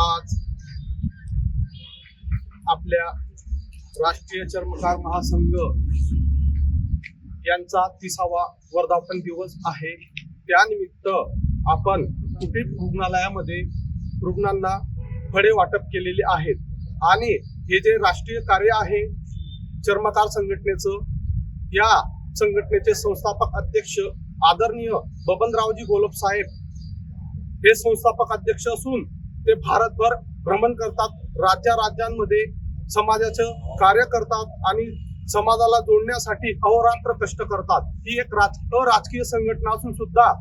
आज आपल्या राष्ट्रीय चर्मकार महासंघ यांचा तिसावा वर्धापन दिवस आहे. त्यानिमित्त आपण कुटीर रुग्णालयामध्ये रुग्णांना फळे वाटप केलेले आहेत. आणि हे जे राष्ट्रीय कार्य आहे चर्मकार संघटनेचं या संघटनेचे संस्थापक अध्यक्ष आदरणीय बबनरावजी गोलप साहेब हे संस्थापक अध्यक्ष असून ते भारतभर भ्रमण करतात. राज्या राज्यांमध्ये समाजाचं कार्य करतात आणि समाजाला जोडण्यासाठी अहोरात्र कष्ट करतात. ही एक राज अराजकीय संघटना असून सुद्धा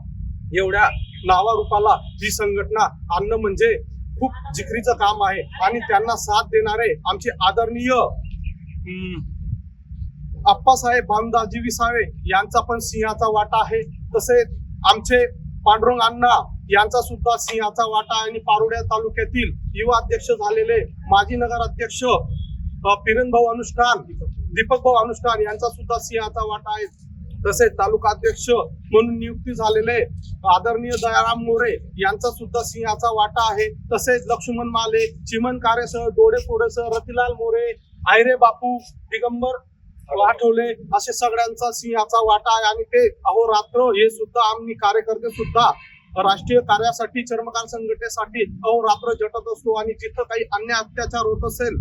एवढ्या नावारूपाला ही संघटना आणणं म्हणजे खूप जिकरीचं काम आहे. आणि त्यांना साथ देणारे आमचे आदरणीय हम्म, आप्पासाहेब भामदासजी विसावे यांचा पण सिंहाचा वाटा आहे. तसेच आमचे पांडुरंग अण्णा यांचा सुद्धा सिंहाचा वाटा आणि पारोड्या तालुक्यातील युवा अध्यक्ष झालेले माजी नगर अध्यक्ष भाऊ अनुष्ठान दीपक भाऊ अनुष्ठान यांचा सुद्धा सिंहाचा वाटा आहे. तसेच तालुका अध्यक्ष म्हणून नियुक्ती झालेले आदरणीय दयाराम मोरे यांचा सुद्धा सिंहाचा वाटा आहे. तसेच लक्ष्मण माले चिमन कारेसह डोळे पोडेसह रतिलाल मोरे आयरे बापू दिगंबर आठवले असे सगळ्यांचा सिंहाचा वाटा आहे. आणि ते अहोरात्र हे सुद्धा आम्ही कार्यकर्ते सुद्धा राष्ट्रीय कार्यासाठी चर्मकार संघटनेसाठी अहोरात्र झटत असतो आणि जिथं काही अन्य अत्याचार होत असेल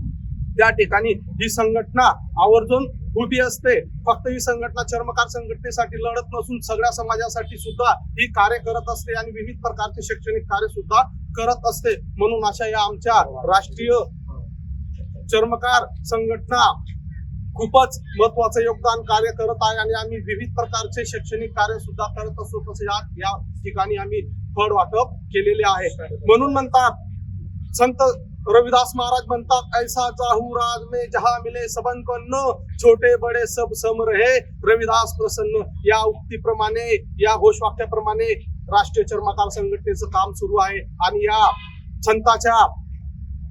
त्या ठिकाणी ही संघटना आवर्जून उभी असते. फक्त ही संघटना चर्मकार संघटनेसाठी लढत नसून सगळ्या समाजासाठी सुद्धा ही कार्य करत असते आणि विविध प्रकारचे शैक्षणिक कार्य सुद्धा करत असते. म्हणून अशा या आमच्या राष्ट्रीय चर्मकार संघटना खूपच महत्वाचं योगदान कार्य करत आहे आणि आम्ही विविध प्रकारचे शैक्षणिक कार्य सुद्धा करत असतो. तसे या या ठिकाणी आम्ही फळ वाटप केलेले आहे. म्हणून म्हणतात संत रविदास महाराज म्हणतात ऐसा जाहू राज में जहा मिले सबन को न छोटे बडे सब सम रहे. रविदास प्रसन्न या उक्तीप्रमाणे या घोषवाक्याप्रमाणे राष्ट्रीय चर्मकार संघटनेचं काम सुरू आहे. आणि या संताच्या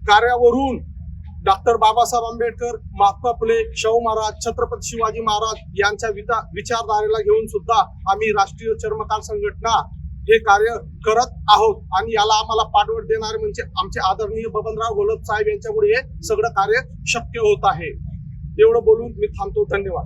कार्यावरून डॉक्टर बाबासाहेब आंबेडकर महात्मा फुले शाहू महाराज छत्रपती शिवाजी महाराज यांच्या विता विचारधारेला घेऊन सुद्धा आम्ही राष्ट्रीय चर्मकार संघटना हे कार्य करत आहोत. आणि याला आम्हाला पाठवट देणारे म्हणजे आमचे आदरणीय बबनराव गोलप साहेब यांच्यामुळे हे सगळं कार्य शक्य होत आहे. एवढं बोलून मी थांबतो. धन्यवाद.